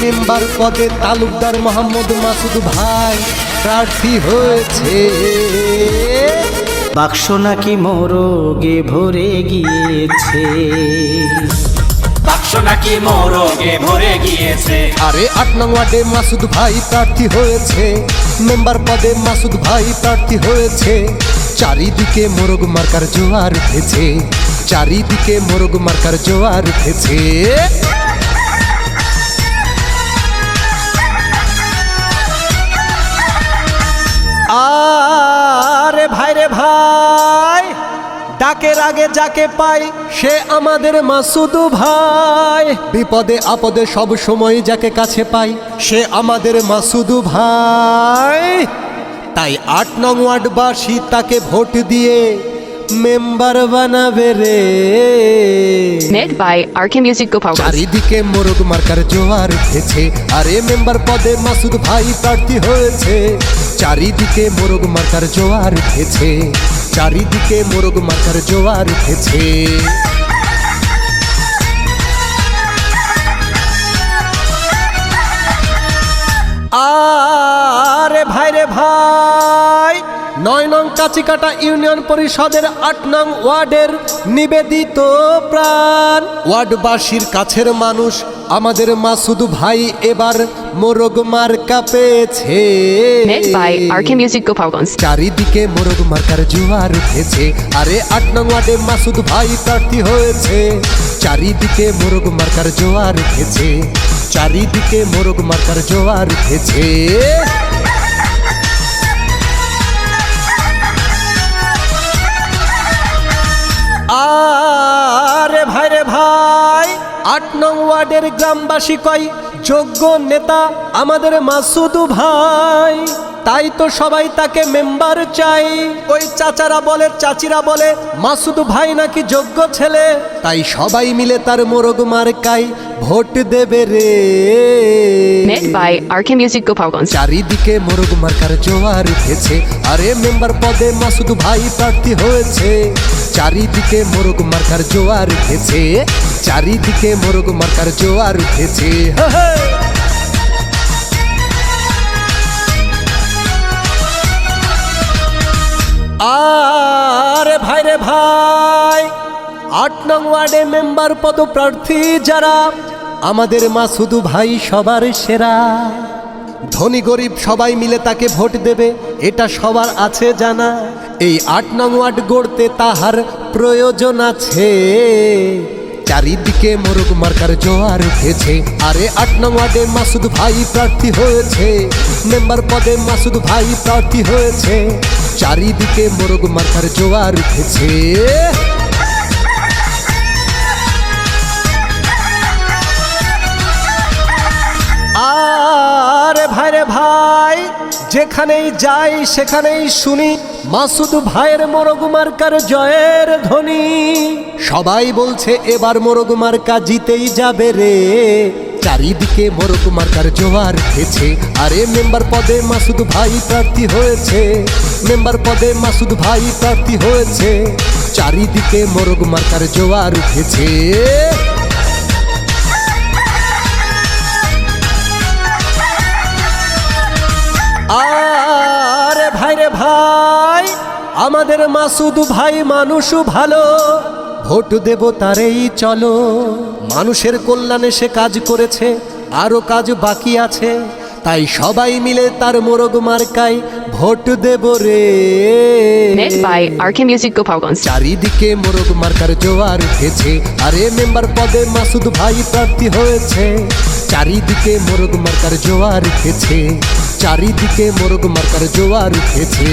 Member পদে তালুকদার মোহাম্মদ মাসুদ ভাই প্রার্থী হয়েছে। বাক্স নাকি মোরগে ভরে গিয়েছে? বাক্স নাকি মোরগে ভরে গিয়েছে? আরে আট নং ওয়ার্ডে মাসুদ ভাই প্রার্থী হয়েছে। মেম্বার পদে মাসুদ ভাই প্রার্থী হয়েছে। চারিদিকে মোরগ মার্কার জোয়ার উঠেছে চারিদিকে মোরগ মার্কার জোয়ার উঠেছে ডাকের আগে যাকে পাই সে আমাদের মাসুদু ভাই। বিপদে আপদে সব সময় যাকে কাছে পাই সে আমাদের মাসুদু ভাই। তাই আট নং ওয়ার্ডবাসী তাকে ভোট দিয়ে মেম্বার বানাবে রে। Made by RK Music Gopalgঞ্জ চারিদিকে মোরগ মার্কার জোয়ার উঠেছে আরে মেম্বার পদে মাসুদ ভাই প্রার্থী হয়েছে। চারিদিকে মোরগ মার্কার জোয়ার উঠেছে। চারিদিকে মোরগ মাথার জোয়ার উঠেছে। আরে ভাই রে ভাই। নয় নং কাচিকাটা ইউনিয়ন পরিষদের আট নং ওয়ার্ডের নিবেদিত প্রাণ। ওয়ার্ডবাসীর কাছের মানুষ আমাদের মাসুদ ভাই এবার মোরগ মার্কা পেয়েছে। চারিদিকে মোরগ মার্কার জোয়ার উঠেছে। আরে আট নং ওয়ার্ডে মাসুদ ভাই প্রার্থী হয়েছে। চারিদিকে মোরগ মার্কার জোয়ার উঠেছে। চারিদিকে মোরগ মার্কার জোয়ার উঠেছে। আট নং ওয়ার্ডের গ্রামবাসী কয় যোগ্য নেতা আমাদের মাসুদু ভাই। তাই তো সবাই তাকে মেম্বার চাই। ওই চাচারা বলে চাচিরা বলে মাসুদ ভাই নাকি যোগ্য ছেলে? তাই সবাই মিলে তার মোরগ মার্কাই ভোট দেবে রে। চারিদিকে মোরগ মার্কার জোয়ার উঠেছে। আরে মেম্বার পদে মাসুদ ভাই প্রার্থী হয়েছে। চারিদিকে মোরগ মার্কার জোয়ার উঠেছে। চারিদিকে মোরগ মার্কার জোয়ার উঠেছে। আরে ভাই রে ভাই। আট নং ওয়ার্ডে মেম্বার পদপ্রার্থী যারা, আমাদের মাসুদু ভাই সবার সেরা। ধনী গরিব সবাই মিলে তাকে ভোট দেবে, এটা সবার আছে জানা। এই আট নং ওয়ার্ড গড়তে তাহার প্রয়োজন আছে। চারিদিকে মোরগ মার্কার জোয়ার উঠেছে। আরে আট নং ওয়ার্ডে মাসুদ ভাই প্রার্থী হয়েছে। মেম্বার পদে মাসুদ ভাই প্রার্থী হয়েছে। চারিদিকে মোরগ মার্কার জোয়ার উঠেছে। আরে ভাই রে ভাই, যেখানেই যাই সেখানেই শুনি মাসুদ ভাইয়ের মোরগ মার্কার জয়ের ধ্বনি। সবাই বলছে, এবার মোরগ মার্কা জিতেই যাবে রে। চারিদিকে মোরগ মার্কার জোয়ার উঠেছে আরে মেম্বার পদে মাসুদ ভাই প্রার্থী হয়েছে। মেম্বার পদে মাসুদ ভাই প্রার্থী হয়েছে। চারিদিকে মোরগ মার্কার জোয়ার উঠেছে আরে ভাই রে ভাই, আমাদের মাসুদ ভাই মানুষও ভালো। ভোট দেব তারেই চলো। মানুষের কল্যাণে সে কাজ করেছে আরও কাজ বাকি আছে। তাই সবাই মিলে তার মোরগ মার্কায় ভোট দেব রে। চারিদিকে মোরগ মার্কার জোয়ার উঠেছে আরে মেম্বার পদে মাসুদ ভাই প্রার্থী হয়েছে। চারিদিকে মোরগ মার্কার জোয়ার উঠেছে চারিদিকে মোরগ মার্কার জোয়ার উঠেছে।